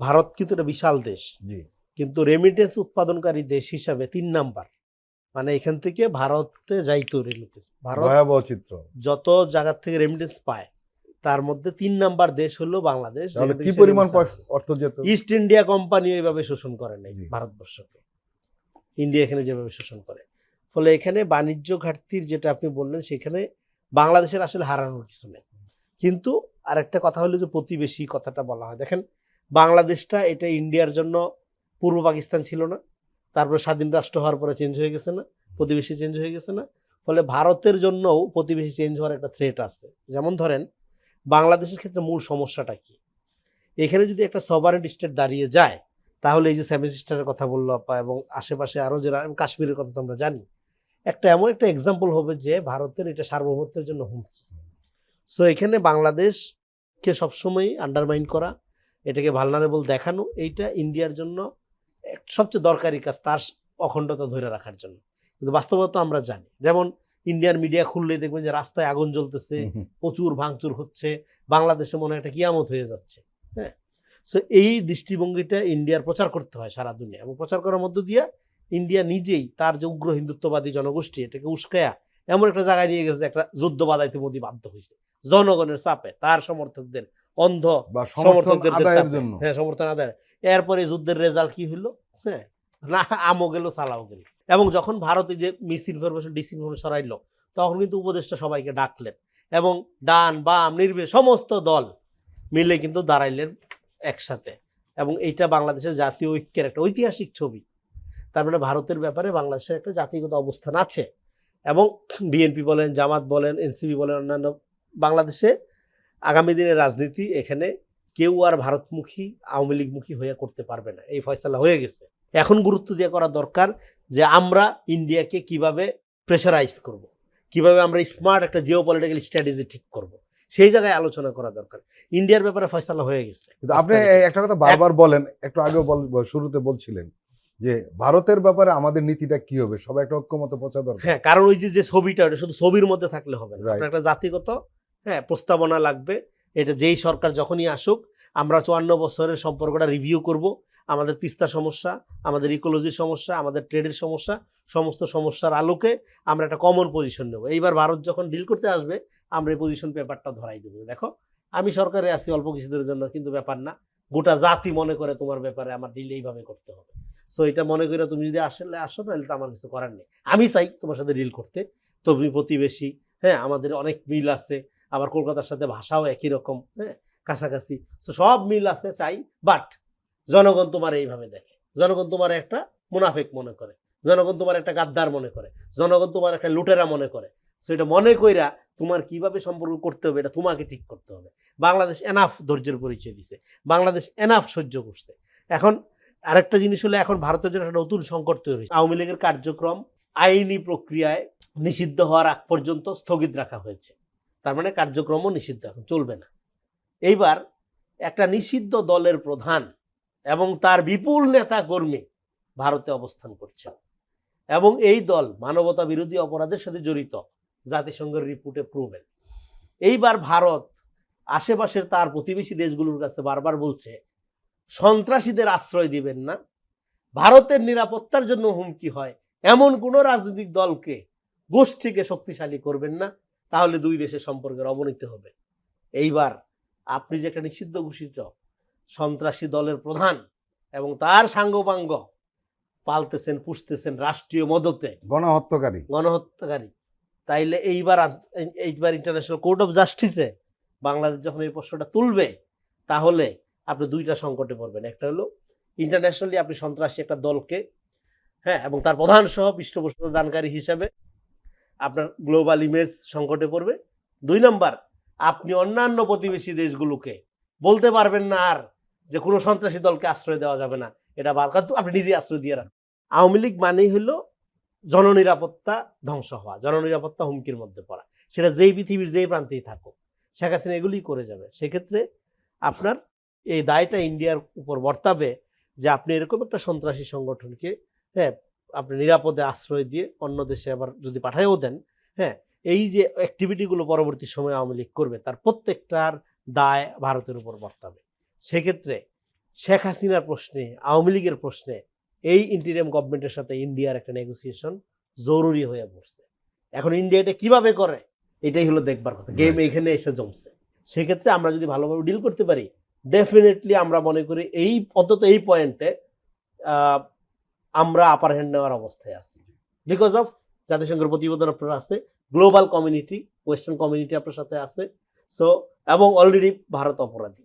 ভারত কিন্তু একটা বিশাল দেশ। জি। কিন্তু রেমিটেন্স উৎপাদনকারী দেশ হিসাবে তিন নাম্বার। মানে এখান থেকে ভারতে যাইতো রেমিটেন্স ভারত ভয়াবহ চিত্র। যত জায়গা থেকে রেমিটেন্স পায় তার মধ্যে তিন নাম্বার দেশ হলো বাংলাদেশ কি পরিমাণ অর্থ যেত? ইস্ট ইন্ডিয়া কোম্পানি এইভাবে শোষণ করে নাই ভারতবর্ষকে। ইন্ডিয়া এখানে যেভাবে শোষণ করে। ফলে এখানে বাণিজ্য ঘাটতির যেটা আপনি বললেন সেখানে বাংলাদেশের আসলে হারানোর কিছু নেই। কিন্তু আরেকটা কথা হলো যে প্রতিবেশী কথাটা বলা হয়। দেখেন বাংলাদেশটা, এটা ইন্ডিয়ার জন্য পূর্ব পাকিস্তান ছিল না। তারপরে স্বাধীন রাষ্ট্র হওয়ার পরে চেঞ্জ হয়ে গেছে না, প্রতিবেশী চেঞ্জ হয়ে গেছে না। ফলে ভারতের জন্যও প্রতিবেশী চেঞ্জ হওয়ার একটা থ্রেট আছে। যেমন ধরেন, বাংলাদেশের ক্ষেত্রে মূল সমস্যাটা কি? এখানে যদি একটা সভারেন্ট স্টেট দাঁড়িয়ে যায়, তাহলে এই যে সেভেন সিস্টারের কথা বলল আপা এবং আশেপাশে আরও যারা কাশ্মীরের কথা তো আমরা জানি, একটা এমন একটা এক্সাম্পল হবে যে ভারতের এটা সার্বভৌমত্বের জন্য হুমকি। সো এখানে বাংলাদেশকে সবসময় আন্ডারমাইন করা এটাকে ভালনারেবল দেখানো এইটা ইন্ডিয়ার জন্য সবচেয়ে দরকারি কাজ তার অখণ্ডতা ধরে রাখার জন্য। কিন্তু বাস্তবতা আমরা জানি। যেমন ইন্ডিয়ান মিডিয়া খুললে দেখবেন যে রাস্তায় আগুন জ্বলতেছে। প্রচুর ভাঙচুর হচ্ছে বাংলাদেশে মনে হয় একটা কিয়ামত হয়ে যাচ্ছে হ্যাঁ? সো এই দৃষ্টিভঙ্গিটা ইন্ডিয়ার প্রচার করতে হয় সারা দুনিয়া এবং প্রচার করার মধ্য দিয়ে ইন্ডিয়া নিজেই তার যে উগ্র হিন্দুত্ববাদী জনগোষ্ঠী এটাকে উস্কায়া এমন একটা জায়গায় নিয়ে গেছে যে একটা যুদ্ধ বাধাইতে মোদি বাধ্য হয়েছে জনগণের চাপে তার সমর্থকদের অন্ধ সমর্থকদের হ্যাঁ সমর্থন আদায়। এরপরে যুদ্ধের রেজাল্ট কি হলো হ্যাঁ না আমও গেল সালাও গেল। এবং যখন ভারতে যে মিস ইনফরমেশন ডিসইনফরমেশন ছড়াইলো তখন কিন্তু উপদেষ্টা সবাইকে ডাকলেন এবং ডান বাম নির্বে সমস্ত দল মিলে কিন্তু দাঁড়াইলেন একসাথে। এবং এইটা বাংলাদেশের জাতীয় ঐক্যের একটা ঐতিহাসিক ছবি। তার মানে ভারতের ব্যাপারে বাংলাদেশের একটা জাতিগত অবস্থান আছে। এবং বিএনপি বলেন জামাত বলেন এনসিপি বলেন অন্যান্য বাংলাদেশে আগামী দিনের রাজনীতি এখানে কেউ আর ভারতমুখী আওয়ামী লীগমুখী হয়ে করতে পারবে না এই ফয়সালা হয়ে গেছে এখন গুরুত্ব দিয়ে করা দরকার যে আমরা ইন্ডিয়াকে কীভাবে প্রেশারাইজ করব। কীভাবে আমরা স্মার্ট একটা জিও পলিটিক্যাল স্ট্র্যাটেজি ঠিক করব। সেই জায়গায় আলোচনা করা দরকার ইন্ডিয়ার ব্যাপারে ফয়সালা হয়ে গেছে কিন্তু আপনি একটা কথা বারবার বলেন একটু আগেও বল- শুরুতে বলছিলেন যে ভারতের ব্যাপারে আমাদের নীতিটা কি হবে সবাই একটা ঐক্যমত পৌঁছা দরকার হ্যাঁ কারণ ওই যে ছবিটা ওটা শুধু ছবির মধ্যে থাকলে হবে না. একটা জাতিগত হ্যাঁ প্রস্তাবনা লাগবে। এটা যেই সরকার যখনই আসুক, আমরা চুয়ান্ন বছরের সম্পর্কটা রিভিউ করব। আমাদের তিস্তা সমস্যা, আমাদের ইকোলজির সমস্যা, আমাদের ট্রেডের সমস্যা, সমস্ত সমস্যার আলোকে আমরা একটা কমন পজিশন নেব। এইবার ভারত যখন ডিল করতে আসবে, আমরা এই পজিশন পেপারটা ধরাই দেবো। দেখো, আমি সরকারে আছি অল্প কিছুদের জন্য, কিন্তু ব্যাপার না। গোটা জাতি মনে করে তোমার ব্যাপারে আমার ডিল এইভাবে করতে হবে। সো এটা মনে করে তুমি যদি আসলে আসো, তাহলে তো আমার কিছু করার নেই। আমি চাই তোমার সাথে ডিল করতে। তুমি প্রতিবেশী হ্যাঁ আমাদের অনেক মিল আছে। আবার কলকাতার সাথে ভাষাও একই রকম হ্যাঁ কাছাকাছি। তো সব মিল আছে, চাই বাট জনগণ তোমার এইভাবে দেখে। জনগণ তোমার একটা মুনাফেক মনে করে। জনগণ তোমার একটা গাদ্দার মনে করে। জনগণ তোমার একটা লুটেরা মনে করে। সো এটা মনে কইরা তোমার কীভাবে সম্পর্ক করতে হবে, এটা তোমাকে ঠিক করতে হবে। বাংলাদেশ এনাফ ধৈর্যের পরিচয় দিছে। বাংলাদেশ এনাফ সহ্য করছে। এখন আরেকটা জিনিস হলো, এখন ভারতের জন্য একটা নতুন সংকট তৈরি হয়েছে। আওয়ামী লীগের কার্যক্রম আইনি প্রক্রিয়ায় নিষিদ্ধ হওয়ার আগ পর্যন্ত স্থগিত রাখা হয়েছে। তার মানে কার্যক্রমও নিষিদ্ধ, এখন চলবে না। এইবার একটা নিষিদ্ধ দলের প্রধান এবং তার বিপুল নেতা কর্মী ভারতে অবস্থান করছে। এবং এই দল মানবতা বিরোধী অপরাধের সাথে জড়িত, জাতিসংঘের রিপোর্টে প্রুভেন। এইবার ভারত আশেপাশের তার প্রতিবেশী দেশগুলোর কাছে বারবার বলছে, সন্ত্রাসীদের আশ্রয় দিবেন না। ভারতের নিরাপত্তার জন্য হুমকি হয়। এমন কোনো রাজনৈতিক দলকে, গোষ্ঠীকে শক্তিশালী করবেন না। তাহলে দুই দেশের সম্পর্কের অবনতি হবে। এইবার আপনি যে একটা নিষিদ্ধ ঘোষিত সন্ত্রাসী দলের প্রধান এবং তার সাঙ্গপাঙ্গ পালতেছেন পুষতেছেন রাষ্ট্রীয় মদতে গণহত্যাকারী। গণহত্যাকারী। তাইলে এইবার এইবার ইন্টারন্যাশনাল কোর্ট অফ জাস্টিসে বাংলাদেশ যখন এই প্রশ্নটা তুলবে তাহলে আপনি দুইটা সংকটে পড়বেন। একটা হলো ইন্টারন্যাশনালি আপনি সন্ত্রাসী একটা দলকে হ্যাঁ এবং তার প্রধান সহ পৃষ্ঠপোষকতা দানকারী হিসাবে আপনার গ্লোবাল ইমেজ সংকটে পড়বে। দুই নাম্বার, আপনি অন্যান্য প্রতিবেশী দেশগুলোকে বলতে পারবেন না আর যে কোনো সন্ত্রাসী দলকে আশ্রয় দেওয়া যাবে না। এটা বার কিন্তু আপনি নিজেই আশ্রয় দিয়ে রাখেন। আওয়ামী লীগ মানেই হলো জননিরাপত্তা ধ্বংস হওয়া, জননিরাপত্তা হুমকির মধ্যে পড়া। সেটা যেই পৃথিবীর যেই প্রান্তেই থাকুক, শেখ হাসিনা এগুলি করে যাবে। সেক্ষেত্রে আপনার এই দায়টা ইন্ডিয়ার উপর বর্তাবে যে আপনি এরকম একটা সন্ত্রাসী সংগঠনকে হ্যাঁ আপনি নিরাপদে আশ্রয় দিয়ে অন্য দেশে আবার যদি পাঠায়ও দেন হ্যাঁ এই যে অ্যাক্টিভিটিগুলো পরবর্তী সময়ে আওয়ামী লীগ করবে তার প্রত্যেকটার দায় ভারতের উপর বর্তাবে। সেক্ষেত্রে শেখ হাসিনার প্রশ্নে আওয়ামী লীগের প্রশ্নে এই ইন্টিরিয়াম গভর্নমেন্টের সাথে ইন্ডিয়ার একটা নেগোসিয়েশন জরুরি হয়ে পড়ছে। এখন ইন্ডিয়া এটা কীভাবে করে? এটাই হলো দেখবার কথা। গেম. এইখানে এসে জমছে। সেক্ষেত্রে আমরা যদি ভালোভাবে ডিল করতে পারি ডেফিনেটলি আমরা মনে করি এই অন্তত এই পয়েন্টে আমরা আপার হ্যান্ড নেওয়ার অবস্থায় আছি। বিকজ অফ জাতিসংঘের প্রতিবেদন আপনার আছে গ্লোবাল কমিউনিটি ওয়েস্টার্ন কমিউনিটি আপনার সাথে আছে। সো এবং অলরেডি ভারত অপরাধী।